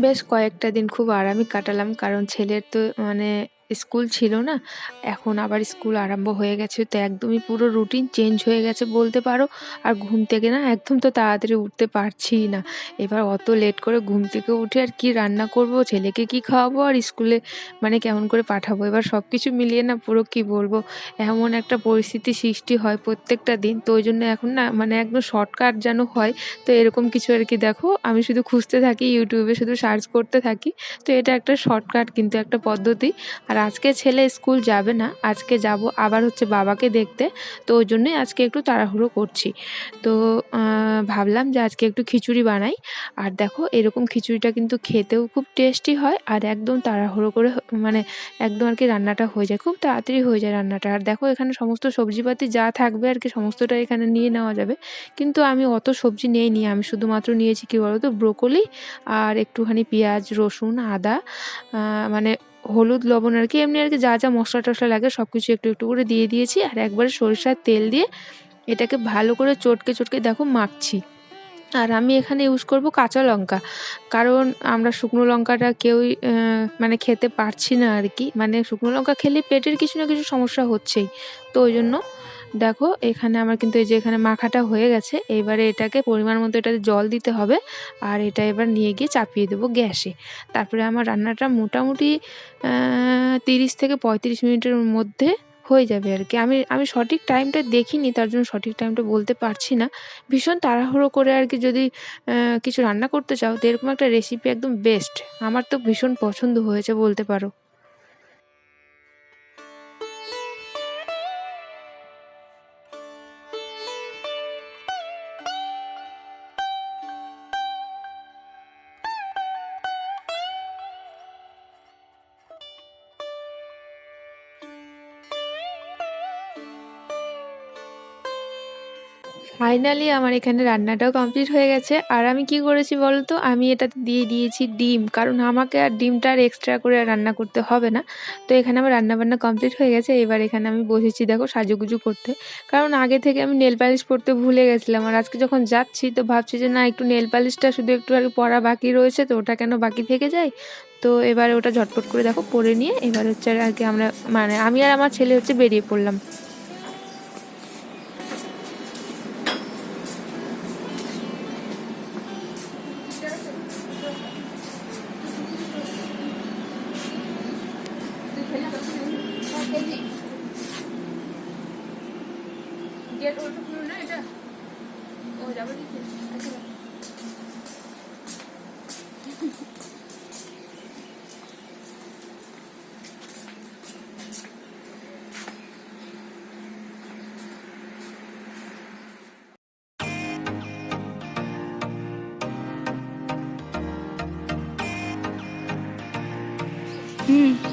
বেশ কয়েকটা দিন খুব আরামই কাটালাম কারণ ছেলের তো মানে স্কুল ছিল না, এখন আবার স্কুল আরম্ভ হয়ে গেছে, তো একদমই পুরো রুটিন চেঞ্জ হয়ে গেছে বলতে পারো, আর ঘুম থেকে না একদম তো তাড়াতাড়ি উঠতে পারছিই না। এবার অত লেট করে ঘুম থেকে উঠে আর কি রান্না করব, ছেলেকে কি খাওয়াবো আর স্কুলে মানে কেমন করে পাঠাবো, এবার সব কিছু মিলিয়ে না পুরো কি বলব, এমন একটা পরিস্থিতি সৃষ্টি হয় প্রত্যেকটা দিন, তো ওই জন্য এখন না মানে একদম শর্টকাট যেন হয়, তো এরকম কিছু আর কি দেখো, আমি শুধু খুঁজতে থাকি, ইউটিউবে শুধু সার্চ করতে থাকি, তো এটা একটা শর্টকাট কিন্তু একটা পদ্ধতি, আর আজকে ছেলে স্কুল যাবে না, আজকে যাব, আবার হচ্ছে বাবাকে দেখতে। তো ওই জন্যই আজকে একটু তাড়াহুড়ো করছি। তো ভাবলাম যে আজকে একটু খিচুড়ি বানাই। আর দেখো, এরকম খিচুড়িটা কিন্তু খেতেও খুব টেস্টি হয় আর একদম তাড়াহুড়ো করে মানে একদম আর কি রান্নাটা হয়ে যায়, খুব তাড়াতাড়ি হয়ে যায় রান্নাটা। আর দেখো, এখানে সমস্ত সবজিপাতি যা থাকবে আর কি সমস্তটা এখানে নিয়ে নেওয়া যাবে। কিন্তু আমি অত সবজি নিইনি, আমি শুধুমাত্র নিয়েছি কি বলতো, ব্রোকলি আর একটুখানি পেঁয়াজ, রসুন, আদা। মানে হলুদ লবণ আর কি, এমনি আর কি যা যা মশলা টশলা লাগে সব কিছু একটু একটু করে দিয়ে দিয়েছি আর একবারে সরিষার তেল দিয়ে এটাকে ভালো করে চটকে চটকে দেখো মাখছি। আর আমি এখানে ইউজ করব কাঁচা লঙ্কা। কারণ আমরা শুকনো লঙ্কাটা কেউই মানে খেতে পারছি না আর কি। মানে শুকনো লঙ্কা খেলে পেটের কিছু না কিছু সমস্যা হচ্ছেই। তো ওই জন্য দেখো, এখানে আমার কিন্তু এই যে এখানে মাখাটা হয়ে গেছে, এবারে এটাকে পরিমাণ মতো এটাতে জল দিতে হবে, আর এটা এবার নিয়ে গিয়ে চাপিয়ে দেবো গ্যাসে। তারপরে আমার রান্নাটা মোটামুটি তিরিশ থেকে পঁয়ত্রিশ মিনিটের মধ্যে হয়ে যাবে আর কি। আমি আমি সঠিক টাইমটা দেখিনি, তার জন্য সঠিক টাইমটা বলতে পারছি না। ভীষণ তাড়াহুড়ো করে আর কি যদি কিছু রান্না করতে চাও, তো এরকম একটা রেসিপি একদম বেস্ট আমার তো ভীষণ পছন্দ হয়েছে, বলতে পারো। ফাইনালি আমার এখানে রান্নাটাও কমপ্লিট হয়ে গেছে। আর আমি কি করেছি বলো তো আমি এটাতে দিয়ে দিয়েছি ডিম। কারণ আমাকে আর ডিমটা আর এক্সট্রা করে রান্না করতে হবে না। তো এখানে আমার রান্না বান্না কমপ্লিট হয়ে গেছে। এবার এখানে আমি বসেছি দেখো সাজুগুজু করতে। কারণ আগে থেকে আমি নেল পালিশ পরতে ভুলে গেছিলাম। আর আজকে যখন যাচ্ছি তো ভাবছি যে না, একটু নেল পালিশটা শুধু একটু আর পরা বাকি রয়েছে তো ওটা কেন বাকি থেকে যায়? তো এবার ওটা ঝটপট করে দেখো, পরে নিয়ে এবার হচ্ছে আর কি আমরা মানে আমি আর আমার ছেলে হচ্ছে বেরিয়ে পড়লাম। গেট ওটা খুলো না এটা ও যাবে দিকে আচ্ছা হুম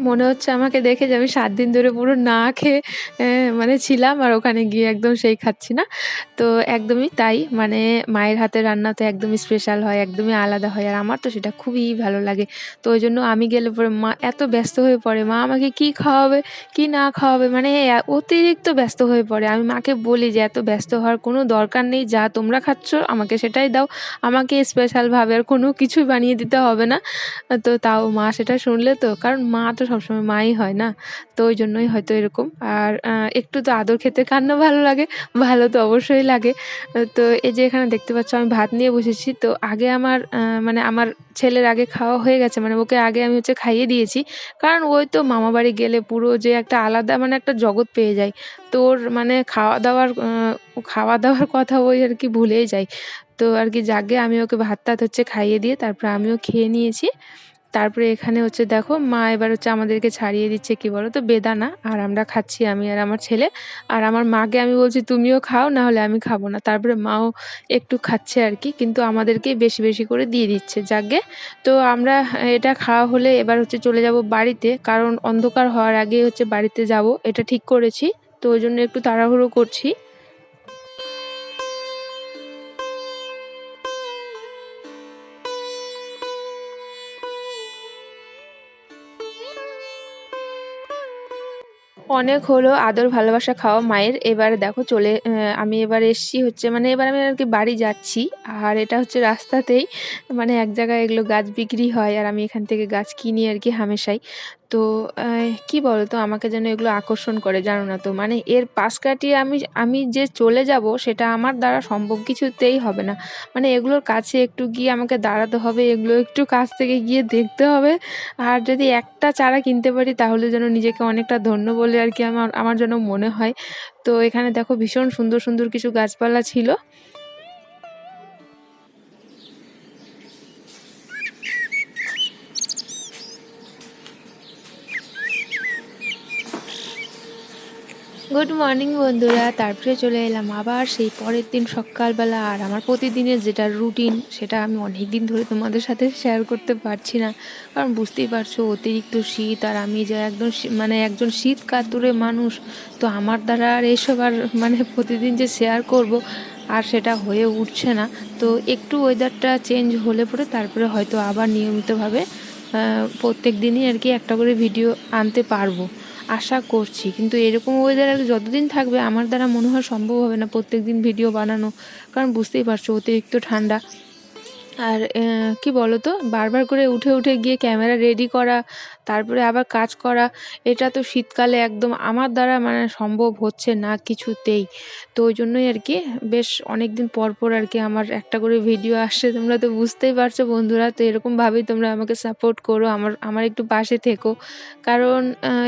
মনে হচ্ছে আমাকে দেখে যে আমি সাত দিন ধরে পুরো না খেয়ে মানে ছিলাম আর ওখানে গিয়ে একদম সেই খাচ্ছি না। তো একদমই তাই। মানে মায়ের হাতের রান্না তো একদমই স্পেশাল হয়, একদমই আলাদা হয়। আর আমার তো সেটা খুবই ভালো লাগে। তো ওই জন্য আমি গেলে পরে মা এত ব্যস্ত হয়ে পড়ে, মা আমাকে কি খাওয়াবে, কি না খাওয়াবে মানে অতিরিক্ত ব্যস্ত হয়ে পড়ে। আমি মাকে বলি যে, "এত ব্যস্ত হওয়ার কোনো দরকার নেই। যা তোমরা খাচ্ছ আমাকে সেটাই দাও। আমাকে স্পেশালভাবে আর কোনো কিছুই বানিয়ে দিতে হবে না।" তো তাও মা সেটা শুনলে তো কারণ মা তো সবসময় মাই হয় না। তো ওই জন্যই হয়তো এরকম। আর একটু তো আদর খেতে কার না ভালো লাগে? ভালো তো অবশ্যই লাগে। তো এই যে এখানে দেখতে পাচ্ছ আমি ভাত নিয়ে বসেছি। তো আগে আমার মানে আমার ছেলের আগে খাওয়া হয়ে গেছে। মানে ওকে আগে আমি হচ্ছে খাইয়ে দিয়েছি। কারণ ওই তো মামাবাড়ি গেলে পুরো যে একটা আলাদা মানে একটা জগৎ পেয়ে যায়। তোর মানে খাওয়া-দাওয়ার খাওয়া-দাওয়ার কথা ওই আর কি ভুলেই যায়। তো আর কি জাগে আমি ওকে ভাত-টাত হচ্ছে খাইয়ে দিয়ে, তারপরে আমিও খেয়ে নিয়েছি। তারপরে এখানে হচ্ছে দেখো মা এবার হচ্ছে আমাদেরকে ছাড়িয়ে দিচ্ছে কি বলো তো বেদানা আর আমরা খাচ্ছি আমি আর আমার ছেলে। আর আমার মাকে আমি বলছি, "তুমিও খাও না হলে আমি খাব না।" তারপরে মাও একটু খাচ্ছে আর কি কিন্তু আমাদেরকেই বেশি, বেশি করে দিয়ে দিচ্ছে। যাকগে তো আমরা এটা খাওয়া হলে এবার হচ্ছে চলে যাব বাড়িতে। কারণ অন্ধকার হওয়ার আগেই হচ্ছে বাড়িতে যাব। এটা ঠিক করেছি। তো ওই জন্য একটু তাড়াহুড়ো করছি। অনেক হলো আদর, ভালোবাসা, খাওয়া, মায়ের। এবার দেখো চলে আমি এবার এসছি হচ্ছে মানে এবার আমি আর কি বাড়ি যাচ্ছি। আর এটা হচ্ছে রাস্তাতেই মানে এক জায়গায় এগুলো গাছ বিক্রি হয় আর আমি এখান থেকে গাছ কিনি আর কি হামেশাই। তো কি বলতো আমাকে যেন এগুলো আকর্ষণ করে জানো না তো? মানে এর পাশ কাটিয়ে আমি আমি যে চলে যাব সেটা আমার দ্বারা সম্ভব কিছুতেই হবে না। মানে এগুলোর কাছে একটু গিয়ে আমাকে দাঁড়াতে হবে, এগুলো একটু কাছ থেকে গিয়ে দেখতে হবে। আর যদি একটা চারা কিনতে পারি তাহলে যেন নিজেকে অনেকটা ধন্য বলে আর কি আমার আমার যেন মনে হয়। তো এখানে দেখো ভীষণ সুন্দর, সুন্দর কিছু গাছপালা ছিল। গুড মর্নিং বন্ধুরা। তারপরে চলে এলাম আবার সেই পরের দিন সকালবেলা। আর আমার প্রতিদিনের যেটা রুটিন সেটা আমি অনেক দিন ধরে তোমাদের সাথে শেয়ার করতে পারছি না। কারণ বুঝতেই পারছ, অতিরিক্ত শীত আর আমি যে একদম মানে একজন শীত কাতুরে মানুষ। তো আমার দ্বারা আর এসব আর মানে প্রতিদিন যে শেয়ার করব আর সেটা হয়ে উঠছে না। তো একটু ওয়েদারটা চেঞ্জ হলে পরে তারপরে হয়তো আবার নিয়মিতভাবে প্রত্যেক দিনই আর কি একটা করে ভিডিও আনতে পারব। আশা করছি। কিন্তু এরকম ওয়েদার আর যতদিন থাকবে, আমার দ্বারা মনে হয় সম্ভব হবে না প্রত্যেকদিন ভিডিও বানানো। কারণ বুঝতেই পারছ, অতিরিক্ত ঠান্ডা। আর কি বলো তো? বারবার করে উঠে, উঠে গিয়ে ক্যামেরা রেডি করা, তারপরে আবার কাজ করা, এটা তো শীতকালে একদম আমার দ্বারা মানে সম্ভব হচ্ছে না কিছুতেই। তো ওই জন্যই আর কি বেশ অনেক দিন পর, পর আর কি আমার একটা করে ভিডিও আসছে। তোমরা তো বুঝতেই পারছ বন্ধুরা। তো এরকমভাবেই তোমরা আমাকে সাপোর্ট করো। আমার আমার একটু পাশে থেকো। কারণ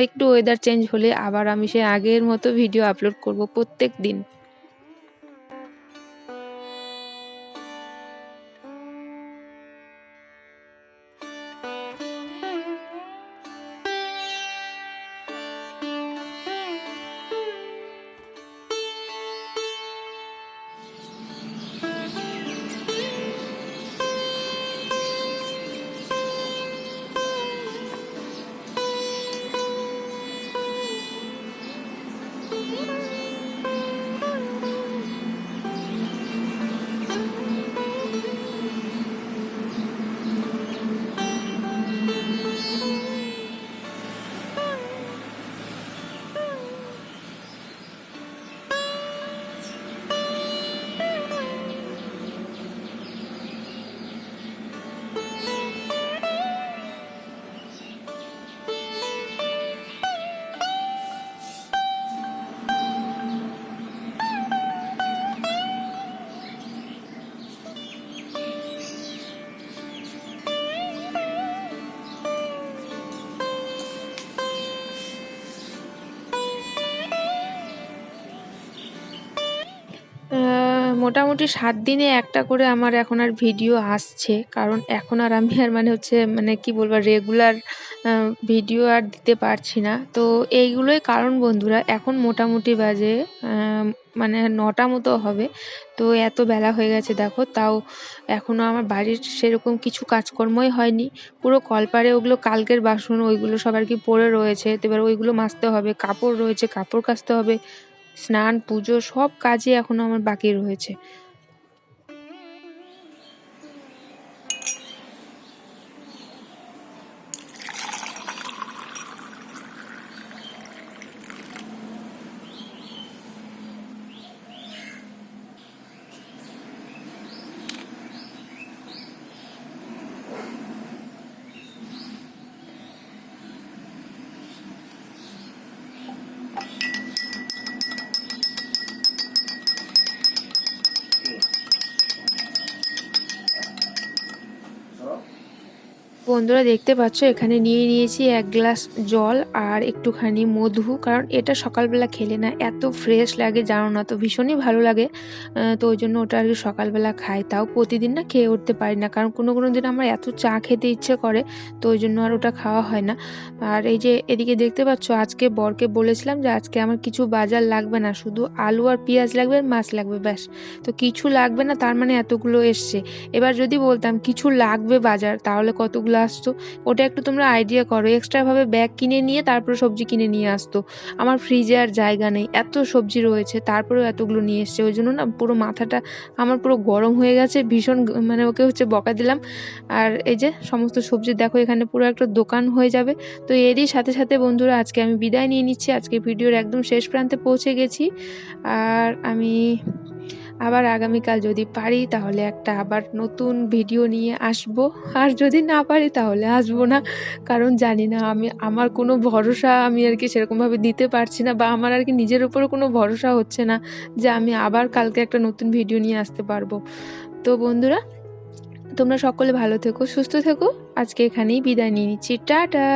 একটু ওয়েদার চেঞ্জ হলে আবার আমি সেই আগের মতো ভিডিও আপলোড করব প্রত্যেকদিন। মোটামুটি সাত দিনে একটা করে আমার এখন আর ভিডিও আসছে। কারণ এখন আর আমি আর মানে হচ্ছে মানে কি বলব রেগুলার ভিডিও আর দিতে পারছি না। তো এইগুলোই কারণ বন্ধুরা, এখন মোটামুটি বাজে মানে নটা মতো হবে। তো এত বেলা হয়ে গেছে দেখো, তাও এখনও আমার বাড়ির সেরকম কিছু কাজকর্মই হয়নি। পুরো কলপারে ওগুলো, কালকের বাসন, ওইগুলো সব আর কি পড়ে রয়েছে। তো এবার ওইগুলো মাজতে হবে, কাপড় রয়েছে, কাপড় কাচতে হবে। স্নান পুজো সব কাজই এখনও আমার বাকি রয়েছে। বন্ধুরা দেখতে পাচ্ছ, এখানে নিয়ে নিয়েছি এক গ্লাস জল আর একটুখানি মধু, কারণ এটা সকালবেলা খেলে না, এত ফ্রেশ লাগে, জানো না তো, ভীষণই ভালো লাগে। তো ওই জন্য ওটা আর কি সকালবেলা খাই, তাও প্রতিদিন না খেয়ে উঠতে পারি না, কারণ কোনো কোনো দিন আমার এত চা খেতে ইচ্ছে করে, তো ওই জন্য আর ওটা খাওয়া হয় না। আর এই যে এদিকে দেখতে পাচ্ছ, আজকে বরকে বলেছিলাম যে আজকে আমার কিছু বাজার লাগবে না, শুধু আলু আর পেঁয়াজ লাগবে আর মাছ লাগবে, ব্যাস। তো কিছু লাগবে না, তার মানে এতগুলো এসছে। এবার যদি বলতাম কিছু লাগবে বাজার, তাহলে কতগুলো আসতো। ওটা একটু তোমরা আইডিয়া করো। এক্সট্রাভাবে ব্যাগ কিনে নিয়ে তারপরে সবজি কিনে নিয়ে আসতো। আমার ফ্রিজে আর জায়গা নেই। এত সবজি রয়েছে। তারপরেও এতগুলো নিয়ে এসছে। ওই জন্য না পুরো মাথাটা আমার পুরো গরম হয়ে গেছে। ভীষণ মানে ওকে হচ্ছে বকা দিলাম। আর এই যে সমস্ত সবজি দেখো, এখানে পুরো একটা দোকান হয়ে যাবে। তো এরই সাথে সাথে বন্ধুরা, আজকে আমি বিদায় নিয়ে নিচ্ছি। আজকে ভিডিওর একদম শেষ প্রান্তে পৌঁছে গেছি। আর আমি আবার আগামীকাল যদি পারি, তাহলে একটা আবার নতুন ভিডিও নিয়ে আসব। আর যদি না পারি, তাহলে আসব না। কারণ জানি না, আমি, আমার কোনো ভরসা আমি আর কি সেরকমভাবে দিতে পারছি না বা আমার আর কি নিজের উপরও কোনো ভরসা হচ্ছে না যে আমি আবার কালকে একটা নতুন ভিডিও নিয়ে আসতে পারব। তো বন্ধুরা, তোমরা সকলে ভালো থেকো, সুস্থ থেকো। আজকে এখানেই বিদায় নিয়ে নিচ্ছি। টাটা!